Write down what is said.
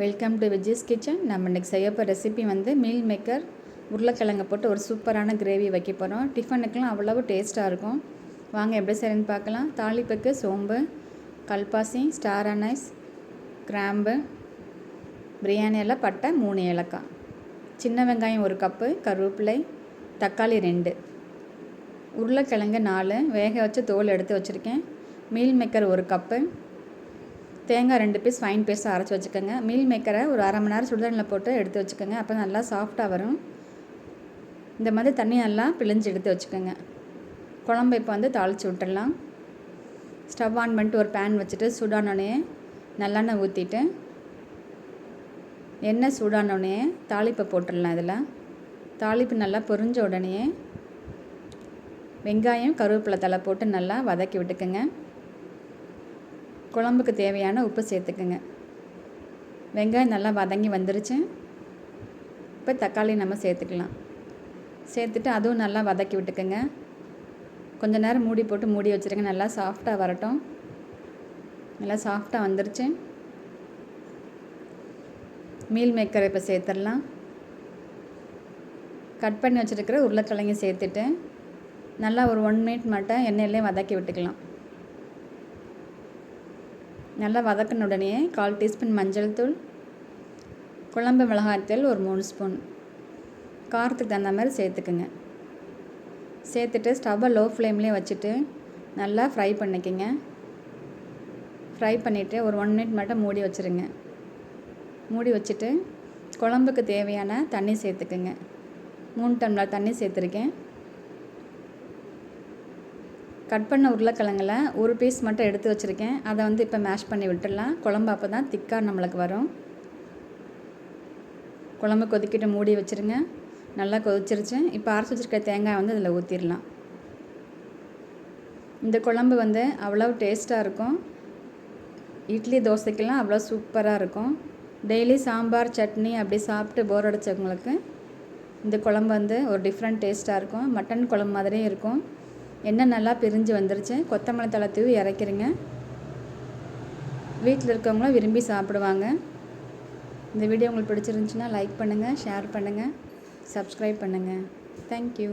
Welcome to Viji's kitchen நம்ம இன்றைக்கி செய்ய போகிற ரெசிபி வந்து மீல் மேக்கர் உருளைக்கிழங்கு போட்டு ஒரு சூப்பரான கிரேவி வைக்க போகிறோம் டிஃபனுக்கெலாம் அவ்வளவு டேஸ்ட்டாக இருக்கும். வாங்க எப்படி செய்யணும்னு பார்க்கலாம். தாளிப்புக்கு சோம்பு கல்பாசி ஸ்டார் அனைஸ் கிராம்பு பிரியாணி எல்லாம் பட்டை மூணு ஏலக்காய். சின்ன வெங்காயம் ஒரு கப்பு கருவேப்பிலை தக்காளி ரெண்டு. உருளைக்கிழங்கு நாலு. வேக வச்சு தோல் எடுத்து வச்சுருக்கேன். மீல் மேக்கர் ஒரு கப்பு தேங்காய் ரெண்டு பீஸ் ஃபைன் பீஸாக அரைச்சி வச்சுக்கோங்க. மீல் மேக்கரை ஒரு அரை மணி நேரம் சுடுதண்ணில் போட்டு எடுத்து வச்சுக்கோங்க. அப்போ நல்லா சாஃப்டாக வரும். இந்த மாதிரி தண்ணி நல்லா பிழிஞ்சு எடுத்து வச்சுக்கோங்க. குழம்பு இப்போ வந்து தாளித்து விட்டுடலாம். ஸ்டவ் ஆன் பண்ணிட்டு ஒரு பேன் வச்சுட்டு சூடானோடனே நல்லெண்ணெய் ஊற்றிட்டு எண்ணெய் சூடானோடனே தாளிப்பை போட்டுடலாம் இதில். தாளிப்பு நல்லா பொரிஞ்ச உடனே வெங்காயம் கருவேப்பிலை தலை போட்டு நல்லா வதக்கி விட்டுக்குங்க. குழம்புக்கு தேவையான உப்பு சேர்த்துக்குங்க. வெங்காயம் நல்லா வதங்கி வந்துருச்சு. இப்போ தக்காளி நம்ம சேர்த்துக்கலாம். சேர்த்துட்டு அதுவும் நல்லா வதக்கி விட்டுக்குங்க. கொஞ்ச நேரம் மூடி போட்டு மூடி வச்சுருங்க. நல்லா சாஃப்டாக வரட்டும். நல்லா சாஃப்டாக வந்துருச்சு. மீல் மேக்கரை இப்போ சேர்த்துடலாம். கட் பண்ணி வச்சுருக்கிற உருளைக்கிழங்கு சேர்த்துட்டு நல்லா ஒரு ஒன் மினிட் மட்டும் எண்ணெயிலே வதக்கி விட்டுக்கலாம். நல்லா வதக்கின உடனே கால் டீஸ்பூன் மஞ்சள் தூள் குழம்பு மிளகாய்த்தூள் ஒரு மூணு ஸ்பூன். காரத்துக்கு தகுந்த மாதிரி சேர்த்துக்குங்க. சேர்த்துட்டு ஸ்டவ்வை லோ ஃப்ளேம்லேயே வச்சுட்டு நல்லா ஃப்ரை பண்ணிக்கோங்க. ஃப்ரை பண்ணிவிட்டு ஒரு ஒன் மினிட் மட்டும் மூடி வச்சுருங்க. மூடி வச்சுட்டு குழம்புக்கு தேவையான தண்ணி சேர்த்துக்குங்க. மூணு டம்ளர் தண்ணி சேர்த்துருக்கேன். கட் பண்ண உருளைக்கிழங்குல ஒரு பீஸ் மட்டும் எடுத்து வச்சுருக்கேன். அதை வந்து இப்போ மேஷ் பண்ணி விட்டுடலாம். குழம்பு அப்போ தான் திக்காக நம்மளுக்கு வரும். குழம்பு கொதிக்கிட்டு மூடி வச்சுருங்க. நல்லா கொதிச்சிருச்சு. இப்போ அரைச்சி வச்சுருக்க தேங்காய் வந்து அதில் ஊற்றிடலாம் இந்த குழம்பு வந்து அவ்வளோ டேஸ்ட்டாக இருக்கும். இட்லி தோசைக்கெல்லாம் அவ்வளோ சூப்பராக இருக்கும். டெய்லி சாம்பார் சட்னி அப்படி சாப்பிட்டு போர் அடித்தவங்களுக்கு இந்த குழம்பு வந்து ஒரு டிஃப்ரெண்ட் டேஸ்ட்டாக இருக்கும். மட்டன் குழம்பு மாதிரியும் இருக்கும். எண்ணெய் நல்லா பிரிஞ்சு வந்துருச்சு? கொத்தமல்லி தலை தூவி இறக்கிருங்க. வீட்டில் இருக்கவங்களும் விரும்பி சாப்பிடுவாங்க. இந்த வீடியோ உங்களுக்கு பிடிச்சிருந்துச்சின்னா லைக் பண்ணுங்கள் ஷேர் பண்ணுங்கள் சப்ஸ்கிரைப் பண்ணுங்கள் தேங்க்யூ